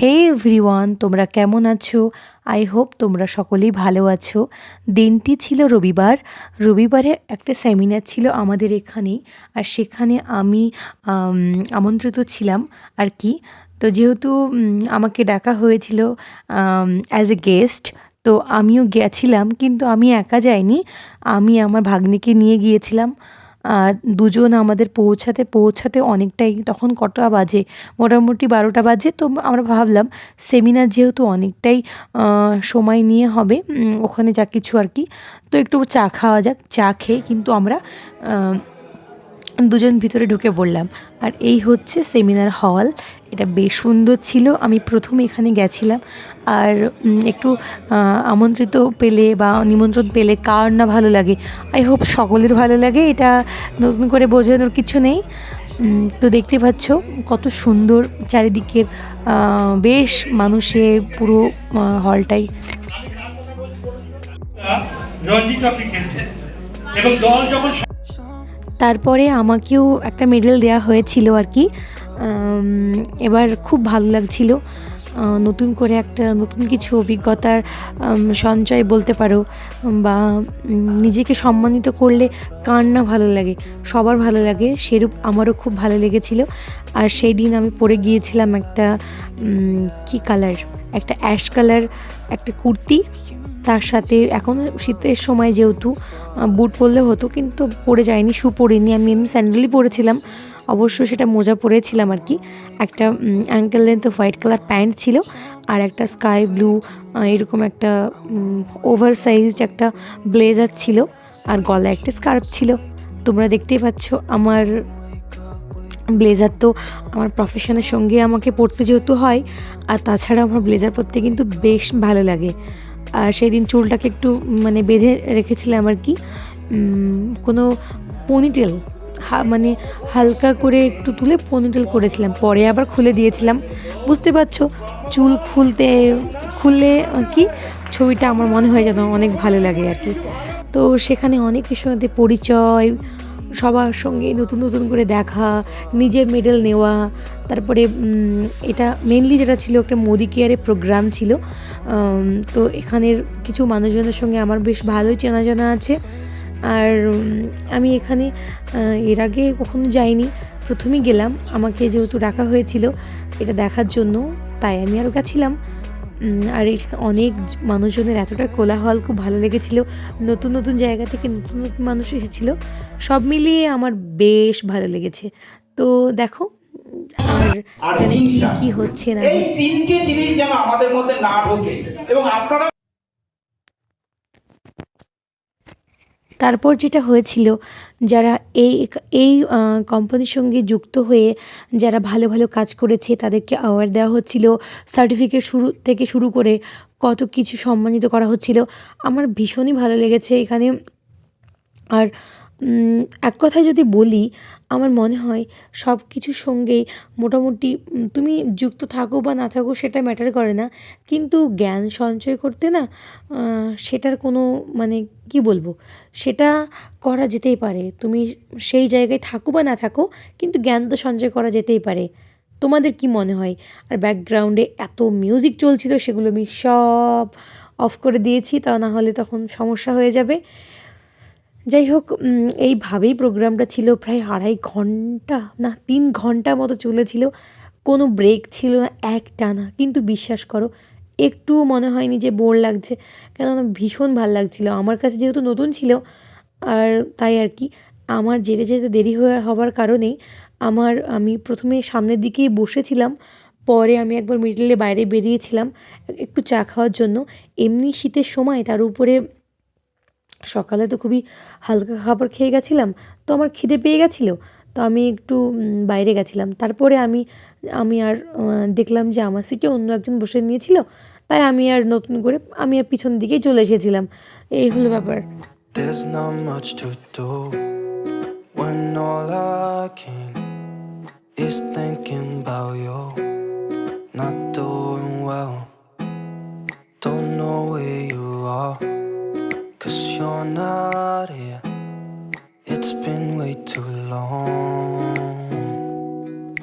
হে everyone তোমরা কেমন আছো? আই হোপ তোমরা সকলেই ভালো আছো। দিনটি ছিল রবিবার। রবিবারে একটা সেমিনার ছিল আমাদের এখানে, আর সেখানে আমি আমন্ত্রিত ছিলাম, আর কি। তো যেহেতু আমাকে ডাকা হয়েছিল অ্যাজ এ গেস্ট তো আমিও গেছিলাম, কিন্তু আমি একা যাইনি। আমি আমার ভাগ্নিকে নিয়ে গিয়েছিলাম। আর দুজন আমাদের পৌঁছাতে পৌঁছাতে অনেকটাই তখন কটা বাজে? মোটামুটি বারোটা বাজে। তো আমরা ভাবলাম সেমিনার যেহেতু অনেকটাই সময় নিয়ে হবে ওখানে যা কিছু আর কি। তো একটু চা খাওয়া যাক, চা খেয়ে কিন্তু আমরা দুজন ভিতরে ঢুকে পড়লাম। আর এই হচ্ছে সেমিনার হল এটা বেশ সুন্দর ছিল। আমি প্রথম এখানে গেছিলাম। আর একটু আমন্ত্রিত পেলে বা নিমন্ত্রণ পেলে কার না ভালো লাগে? আই হোপ সকলের ভালো লাগে। এটা নতুন করে বোঝানোর কিছু নেই। তো দেখতে পাচ্ছ কত সুন্দর চারিদিকের বেশ মানুষে পুরো হলটাই এবং দল যখন তারপরে আমাকেও একটা মেডেল দেওয়া হয়েছিল আর কি। এবার খুব ভালো লাগছিল। নতুন করে একটা নতুন কিছু অভিজ্ঞতার সঞ্চয় বলতে পারো বা নিজেকে সম্মানিত করলে কার না ভালো লাগে? সবার ভালো লাগে, সেরূপ আমারও খুব ভালো লেগেছিল। আর সেই দিন আমি পরে গিয়েছিলাম একটা কি কালার একটা অ্যাশ কালার একটা কুর্তি। তার সাথে, এখন শীতের সময় যেহেতু বুট পরলে হতো, কিন্তু পরে যায়নি, শু পরিনি, আমি এমনি স্যান্ডেলই পরেছিলাম। অবশ্য সেটা মোজা পরেছিলাম আর কি। একটা ankle length white colour pant ছিল, আর একটা স্কাই ব্লু এরকম একটা ওভার সাইজড একটা ব্লেজার ছিল, আর গলায় একটা স্কার্ফ ছিল। তোমরা দেখতেই পাচ্ছ, আমার ব্লেজার তো আমার প্রফেশনের সঙ্গে আমাকে পরতে যেহেতু হয়, আর তাছাড়া আমার ব্লেজার পরতে কিন্তু বেশ ভালো লাগে। আর সেই দিন চুলটাকে একটু মানে বেঁধে রেখেছিলাম আর কি। কোনো পনিটেল মানে হালকা করে একটু তুলে পনিটেল করেছিলাম। পরে আবার খুলে দিয়েছিলাম। বুঝতে পারছ? চুল খুলতে, খুললে কি ছবিটা আমার মনে হয় যেন অনেক ভালো লাগে আর কি। তো সেখানে অনেকের সাথে পরিচয় সবার সঙ্গে নতুন নতুন করে দেখা নিজে মেডেল নেওয়া, তারপরে এটা মেনলি যেটা ছিল একটা মোদি কেয়ারের প্রোগ্রাম ছিল। তো এখানের কিছু মানুষজনের সঙ্গে আমার বেশ ভালোই চেনা জানা আছে। আর আমি এখানে এর আগে কখনো যাইনি। প্রথমেই গেলাম। আমাকে যেহেতু রাখা হয়েছিল এটা দেখার জন্য, তাই আমি আরও গেছিলাম। আর অনেক মানুষজনের এতটা কোলাহল খুব ভালো লেগেছিল। নতুন নতুন জায়গা থেকে নতুন নতুন মানুষ এসেছিল। সব মিলিয়ে আমার বেশ ভালো লেগেছে। তো দেখো আর কি কি হচ্ছে না? এই। তিনটে জিনিস যেন আমাদের মধ্যে না ঢোকে। এবং আপনারা তারপর যেটা হয়েছিল, যারা এই এই কোম্পানির সঙ্গে যুক্ত হয়ে যারা ভালো ভালো কাজ করেছে, তাদেরকে অ্যাওয়ার্ড দেওয়া হচ্ছিল সার্টিফিকেট শুরু, থেকে শুরু করে কত কিছু সম্মানিত করা হচ্ছিল। আমার ভীষণই ভালো লেগেছে এখানে। আর এক কথায় যদি বলি, আমার মনে হয় সব কিছুর সঙ্গেই মোটামুটি তুমি যুক্ত থাকো বা না থাকো সেটা ম্যাটার করে না। কিন্তু জ্ঞান সঞ্চয় করতে না সেটার কোনো মানে কি বলব, সেটা করা যেতেই পারে। তুমি সেই জায়গায় থাকো বা না থাকো, কিন্তু জ্ঞান তো সঞ্চয় করা যেতেই পারে। তোমাদের কি মনে হয়? আর ব্যাকগ্রাউন্ডে এত মিউজিক চলছিল, সেগুলো আমি সব অফ করে দিয়েছি, তা না হলে তখন সমস্যা হয়ে যাবে। যাই হোক এইভাবেই প্রোগ্রামটা ছিল, প্রায় আড়াই ঘণ্টা, না, তিন ঘণ্টা মতো চলেছিল। কোনো ব্রেক ছিল না এক টানা কিন্তু বিশ্বাস করো, একটুও মনে হয়নি যে বোর লাগছে। কেননা ভীষণ ভালো লাগছিল। আমার কাছে যেহেতু নতুন ছিল, আর তাই আর কি, আমার যেতে যেতে দেরি হয়ে হওয়ার কারণেই আমার, আমি প্রথমে সামনের দিকেই বসেছিলাম। পরে আমি একবার মিডলে বাইরে বেরিয়েছিলাম, একটু চা খাওয়ার জন্য। এমনি শীতের সময় তার উপরে সকালে তো খুবই হালকা খাবার খেয়ে গেছিলাম তো আমার খিদে পেয়ে গেছিল তো আমি একটু বাইরে গেছিলাম। তারপরে আমি আমি আর দেখলাম যে আমার সিটে অন্য একজন বসে নিয়েছিল তাই আমি আর নতুন করে আমি আর পিছন দিকেই চলে এসেছিলাম। এই হলো ব্যাপার। Is thinking about you. Not doing well, you're not here. It's been way too long.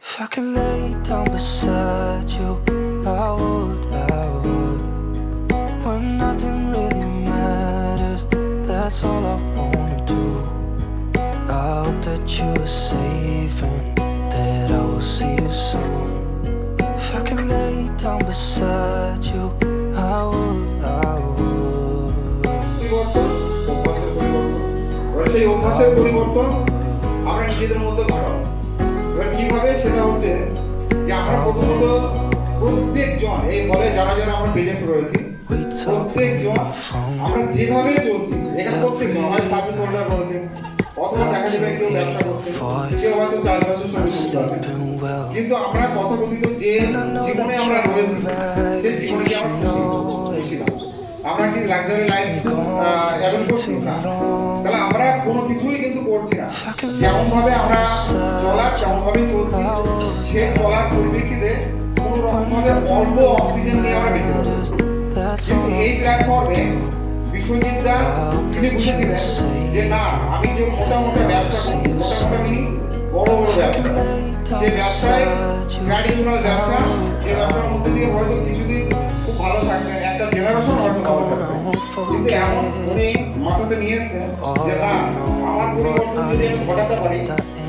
If I could lay down beside you, সেই অভ্যাসের পরিবর্তন আমরা নিজেদের মধ্যে ঘটাবো এবার কীভাবে? সেটা হচ্ছে যে আমরা প্রথমত প্রত্যেকজন, এই হলে যারা যারা আমরা প্রেজেন্ট রয়েছি, প্রত্যেকজন. আমরা যেভাবে চলছি, এখানে প্রত্যেকজন, হয় সার্ভিস হোল্ডার কেউ হয়তো চাষবাসের কিন্তু আমরা তথাকথিত যে জীবনে আমরা রয়েছি, সেই জীবনে কি আমরা খুশি? খুশি না। আমরা কি লাক্সারি লাইফ অ্যাভেল করছি না? তাহলে আমরা কোনো কিছুই কিন্তু করছি না। যেমন ভাবে আমরা চলার তেমন ভাবেই চলছি সেই চলার পরিপ্রেক্ষিতে কোনো রকম ভাবে অল্প অক্সিজেন নিয়ে আমরা বেঁচে That's কিন্তু এই প্ল্যাটফর্মে বিশ্বজিৎদা তিনি বুঝেছিলেন যে না আমি যে মোটা মোটা ব্যবসা করছি মোটা মোটা মিনিংস বড় বড় ব্যবসা। সেই ব্যবসায় ট্র্যাডিশনাল ব্যবসা যে ব্যবসার মধ্যে দিয়ে হয়তো কিছুদিন একটা জেনারেশন হয়তো ভালো থাকবে কিন্তু এমন উনি মাথাতে নিয়ে এসেছেন যে না আমার পরিবর্তন যদি আমি ঘটাতে পারি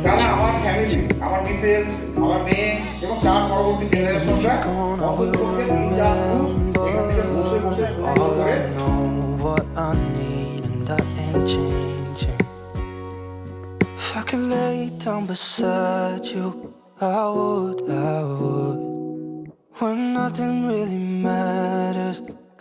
তাহলে আমার ফ্যামিলি আমার মিসেস আমার মেয়ে এবং তার পরবর্তী জেনারেশনরা অন্ততপক্ষে তিন চার পুরুষ এখান থেকে বসে বসে সুন্দর all করে I know, what I need, and that ain't changing. If I could lay down beside you, I would, I would. When nothing really matters,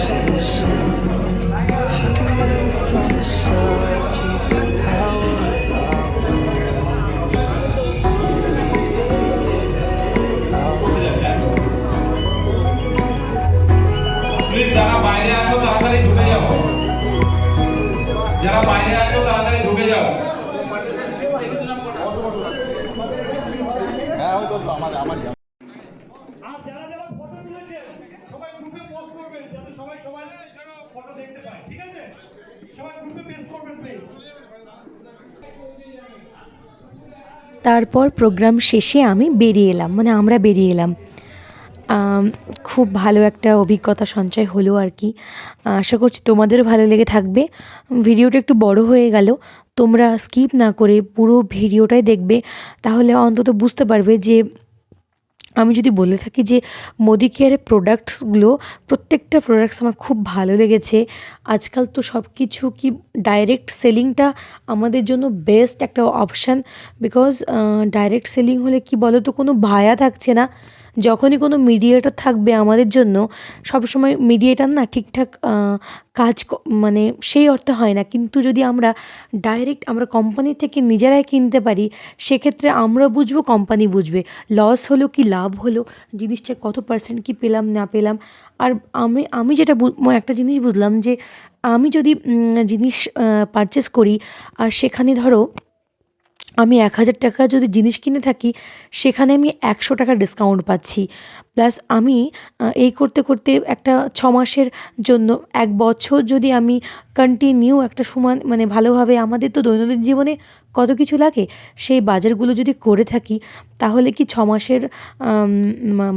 senses সবাই সবার ফটো দেখতে পায়, ঠিক আছে? সবাই গ্রুপে পেস্ট করবেন প্লিজ তারপর প্রোগ্রাম শেষে আমি বেরিয়ে এলাম মানে আমরা বেরিয়ে এলাম। খুব ভালো একটা অভিজ্ঞতা, সঞ্চয় হলো আর কি। আশা করছি তোমাদেরও ভালো লেগে থাকবে। ভিডিওটা একটু বড় হয়ে গেল, তোমরা স্কিপ না করে পুরো ভিডিওটাই দেখবে, তাহলে অন্তত বুঝতে পারবে যে আমি যদি বলে থাকি যে মোদি কেয়ারের প্রোডাক্টসগুলো প্রত্যেকটা প্রোডাক্টস আমার খুব ভালো লেগেছে। আজকাল তো সব কিছু কি ডাইরেক্ট সেলিংটা আমাদের জন্য বেস্ট একটা অপশান বিকজ ডাইরেক্ট সেলিং হলে কি বলো তো কোনো ভায়া থাকছে না। যখনই কোনো মিডিয়েটার থাকবে আমাদের জন্য, সবসময় মিডিয়েটার না ঠিকঠাক কাজ মানে সেই অর্থে হয় না। কিন্তু যদি আমরা ডাইরেক্ট আমরা কোম্পানি থেকে নিজেরাই কিনতে পারি, সেক্ষেত্রে আমরা বুঝব কোম্পানি বুঝবে। লস হলো কি লাভ হলো, জিনিসটা কত পার্সেন্ট কি পেলাম, না পেলাম। আর আমি আমি যেটা একটা জিনিস বুঝলাম যে, আমি যদি জিনিস পারচেস করি, আর সেখানে ধরো আমি এক হাজার টাকা যদি জিনিস কিনে থাকি সেখানে আমি একশো টাকা ডিসকাউন্ট পাচ্ছি। প্লাস আমি এই করতে করতে একটা ছ মাসের জন্য, এক বছর যদি আমি কন্টিনিউ একটা সমান মানে ভালোভাবে আমাদের তো দৈনন্দিন জীবনে কত কিছু লাগে, সেই বাজারগুলো যদি করে থাকি, তাহলে কি ছ মাসের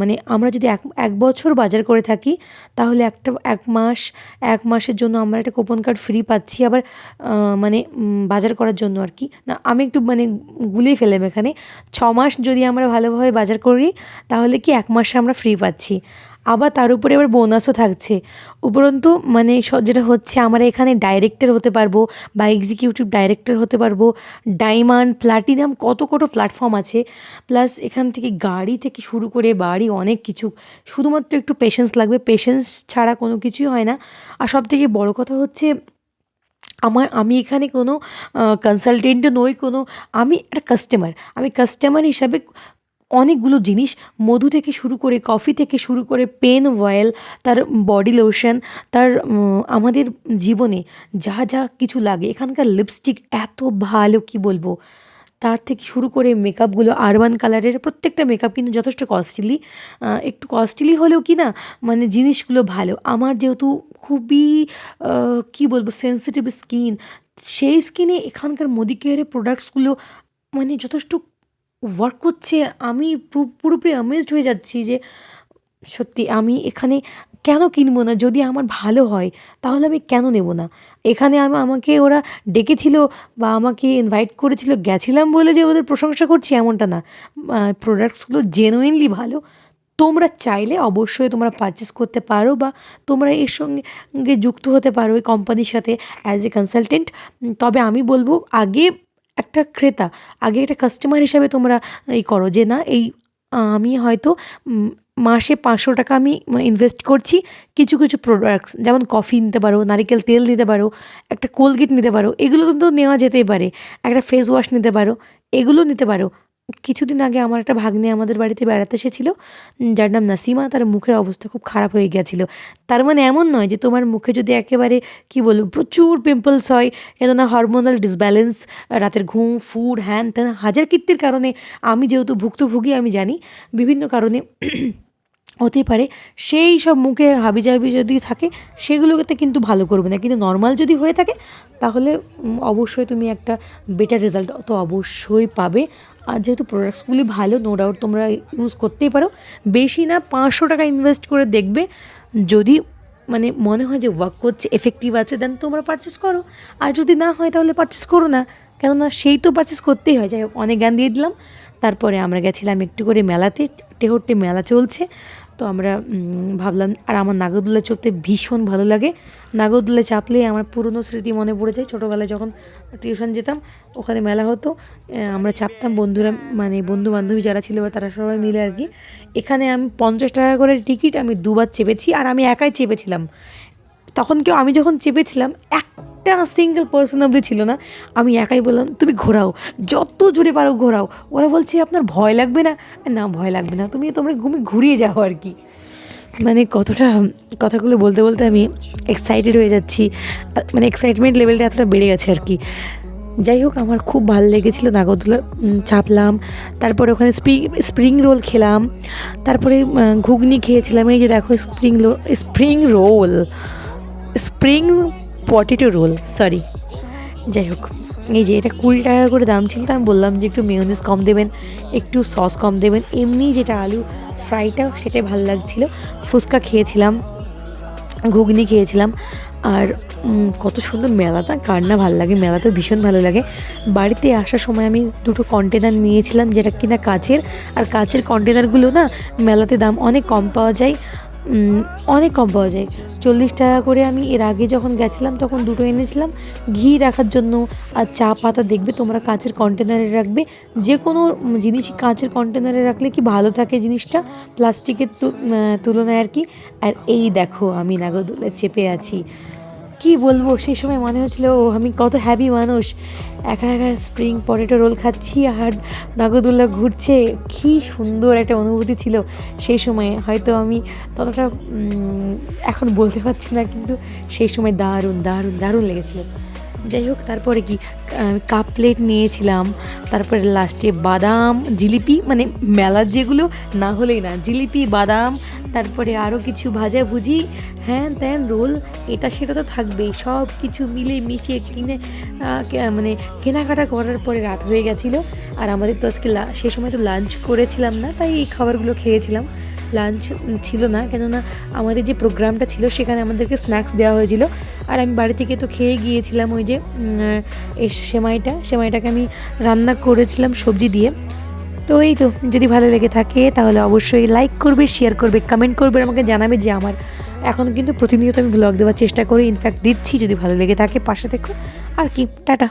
মানে আমরা যদি এক এক বছর বাজার করে থাকি, তাহলে একটা, এক মাস, এক মাসের জন্য আমরা একটা কুপন কার্ড ফ্রি পাচ্ছি আবার মানে বাজার করার জন্য আর কি। না, আমি একটু মানে গুলিয়ে ফেলাম এখানে। ছ মাস যদি আমরা ভালোভাবে বাজার করি, তাহলে কি এক মাসে আমরা ফ্রি পাচ্ছি। আবার তার উপরে আবার বোনাসও থাকছে। উপরন্তু মানে যেটা হচ্ছে আমরা এখানে ডাইরেক্টর হতে পারব বা এক্সিকিউটিভ ডাইরেক্টর হতে পারব। ডায়মন্ড প্লাটিনাম কত কত প্ল্যাটফর্ম আছে। প্লাস এখান থেকে গাড়ি থেকে শুরু করে বাড়ি অনেক কিছু। শুধুমাত্র একটু পেশেন্স লাগবে। পেশেন্স ছাড়া কোনো কিছুই হয় না। আর সব থেকে বড় কথা হচ্ছে, আমার, আমি এখানে কোনো কনসালটেন্টও নই, কোনো, আমি একটা কাস্টমার আমি কাস্টমার হিসাবে অনেকগুলো জিনিস, মধু থেকে শুরু করে কফি থেকে শুরু করে পেন অয়েল তার বডি লোশন তার আমাদের জীবনে যা যা কিছু লাগে, এখানকার লিপস্টিক এত ভালো, কি বলব? তার থেকে শুরু করে মেকআপগুলো আরবান কালারের প্রত্যেকটা মেকআপ কিন্তু যথেষ্ট কস্টলি একটু কস্টলি হলেও কি না মানে জিনিসগুলো ভালো। আমার যেহেতু খুবই কি বলব সেন্সিটিভ স্কিন সেই স্কিনে এখানকার মোদি কেয়ারের প্রোডাক্টসগুলো মানে যথেষ্ট ওয়ার্ক করছে, আমি পুরো- পুরোপুরি অ্যামেজড হয়ে যাচ্ছি যে, সত্যি আমি এখানে কেন কিনবো না? যদি আমার ভালো হয়, তাহলে আমি কেন নেব না? এখানে আমি, আমাকে ওরা ডেকেছিল বা আমাকে ইনভাইট করেছিল, গেছিলাম বলে যে ওদের প্রশংসা করছি এমনটা না। প্রোডাক্টসগুলো জেনুইনলি ভালো। তোমরা চাইলে অবশ্যই তোমরা পারচেস করতে পারো বা তোমরা এর সঙ্গে যুক্ত হতে পারো এই কোম্পানির সাথে অ্যাজ এ কনসালটেন্ট তবে আমি বলব, আগে একটা ক্রেতা, আগে একটা কাস্টমার হিসাবে তোমরা এই করো যে না, এই আমি হয়তো মাসে পাঁচশো টাকা আমি ইনভেস্ট করছি, কিছু কিছু প্রোডাক্টস যেমন কফি নিতে পারো, নারিকেল তেল নিতে পারো, একটা কোলগেট নিতে পারো, এগুলো তো নেওয়া যেতেই পারে, একটা ফেস ওয়াশ নিতে পারো, এগুলো নিতে পারো কিছুদিন আগে আমার একটা ভাগ্নে আমাদের বাড়িতে বেড়াতে এসেছিল, যার নাম নাসিমা। তার মুখের অবস্থা খুব খারাপ হয়ে গিয়েছিল। তার মানে এমন নয় যে তোমার মুখে যদি একেবারে, কি বলব, প্রচুর পিম্পলস হয়, কেননা হরমোনাল ডিসব্যালেন্স রাতের ঘুম ফুড হ্যান ত্যান হাজার কীর্তির কারণে আমি যেহেতু ভুক্তভোগী, আমি জানি। বিভিন্ন কারণে হতেই পারে। সেই সব মুখে হাবিজাবি যদি থাকে সেগুলোতে কিন্তু ভালো করবে না। কিন্তু নর্মাল যদি হয়ে থাকে, তাহলে অবশ্যই তুমি একটা বেটার রেজাল্ট তো অবশ্যই পাবে। আর যেহেতু প্রোডাক্টসগুলি ভালো নো ডাউট তোমরা ইউজ করতেই পারো। বেশি না পাঁচশো টাকা ইনভেস্ট করে দেখবে। যদি মানে মনে হয় যে ওয়ার্ক করছে এফেক্টিভ আছে দেন তোমরা পারচেস করো। আর যদি না হয়, তাহলে পারচেস করো না। কেননা সেই তো পারচেস করতেই হয়। যাই হোক অনেক জ্ঞান দিয়ে দিলাম। তারপরে আমরা গেছিলাম একটু করে মেলাতে। টেহট্টে মেলা চলছে। তো আমরা ভাবলাম, আর আমার নাগরদোলা চড়তে ভীষণ ভালো লাগে। নাগরদোলা চাপলে আমার পুরনো স্মৃতি মনে পড়ে যায়। ছোটোবেলায় যখন টিউশন যেতাম, ওখানে মেলা হতো। আমরা চাপতাম বন্ধুরা মানে বন্ধু বান্ধবী যারা ছিল বা তারা সবাই মিলে আর কি। এখানে আমি পঞ্চাশ টাকা করে টিকিট আমি দুবার চেপেছি, আর আমি একাই চেপেছিলাম। তখন কেউ, আমি যখন চেপেছিলাম একটা সিঙ্গেল পার্সন অব্দি ছিল না। আমি একাই বললাম, তুমি ঘোরাও, যত জোরে পারো ঘোরাও। ওরা বলছে, আপনার ভয় লাগবে না? না, ভয় লাগবে না, তুমি তোমরা ঘুমে, ঘুরিয়ে যাও আর কি। মানে কতটা, কথাগুলো বলতে বলতে আমি এক্সাইটেড হয়ে যাচ্ছি। মানে এক্সাইটমেন্ট লেভেলটা এতটা বেড়ে গেছে আর কি। যাই হোক, আমার খুব ভালো লেগেছিলো নাগরদোলা চাপলাম। তারপরে ওখানে স্প্রিং স্প্রিং রোল খেলাম। তারপরে ঘুগনি খেয়েছিলাম। এই যে দেখো spring roll spring roll spring potato roll sorry যাই হোক এই যে এটা কুড়ি টাকা করে দাম ছিল, তো আমি বললাম যে একটু মেয়নিজ কম দেবেন, একটু সস কম দেবেন। এমনি যেটা আলু ফ্রাইটা সেটাই ভালো লাগছিল। ফুচকা খেয়েছিলাম, ঘুগনি খেয়েছিলাম, আর কত সুন্দর মেলাটা, কার না ভালো লাগে মেলাতে ভীষণ ভালো লাগে। বাড়িতে আসার সময় আমি দুটো কন্টেনার নিয়েছিলাম, যেটা কিনা কাচের, আর কাচের কন্টেনারগুলো না মেলাতে দাম অনেক কম পাওয়া যায়। অনেক কম পাওয়া যায়। চল্লিশ টাকা করে আমি এর আগে যখন গেছিলাম, তখন দুটো এনেছিলাম। ঘি রাখার জন্য আর চা পাতা দেখবে তোমরা কাঁচের কন্টেনারে রাখবে। যে কোনো জিনিস কাঁচের কন্টেনারে রাখলে কি ভালো থাকে জিনিসটা? প্লাস্টিকের তুলনায় আর কি। আর এই দেখো আমি নাগরদোলায় চেপে আছি। কি বলব? সেই সময় মনে হচ্ছিল ও আমি কত হ্যাপি মানুষ। একা একা স্প্রিং পটেটো রোল খাচ্ছি আর নাগদুল্লা ঘুরছে। কি সুন্দর একটা অনুভূতি ছিল সেই সময়ে। হয়তো আমি ততটা এখন বলতে পারছি না, কিন্তু সেই সময় দারুণ দারুণ দারুণ লেগেছিল। যাই হোক, তারপরে কি কাপ প্লেট নিয়েছিলাম, তারপরে লাস্টে বাদাম, জিলিপি মানে মেলার যেগুলো, না হলেই না, জিলিপি, বাদাম, তারপরে আরও কিছু ভাজা ভুজি হ্যাঁ ত্যান, রোল, এটা সেটা তো থাকবেই, সব কিছু মিলে মিশিয়ে কিনে মানে কেনাকাটা করার পরে রাত হয়ে গেছিল, আর আমাদের তো আজকে সে সময় তো লাঞ্চ করেছিলাম না, তাই এই খাবারগুলো খেয়েছিলাম। লাঞ্চ ছিল না, কেননা আমাদের যে প্রোগ্রামটা ছিল সেখানে আমাদেরকে স্ন্যাক্স দেওয়া হয়েছিল। আর আমি বাড়ি থেকে তো খেয়ে গিয়েছিলাম ওই যে এই সেমাইটা, সেমাইটাকে আমি রান্না করেছিলাম সবজি দিয়ে। তো এই তো, যদি ভালো লেগে থাকে তাহলে অবশ্যই লাইক করবে শেয়ার করবে কমেন্ট করবে, আমাকে জানাবে যে আমার এখন কিন্তু প্রতিনিয়ত আমি ব্লগ দেওয়ার চেষ্টা করি। ইনফ্যাক্ট দিচ্ছি, যদি ভালো লেগে থাকে পাশে দেখো আর কি, টাটা।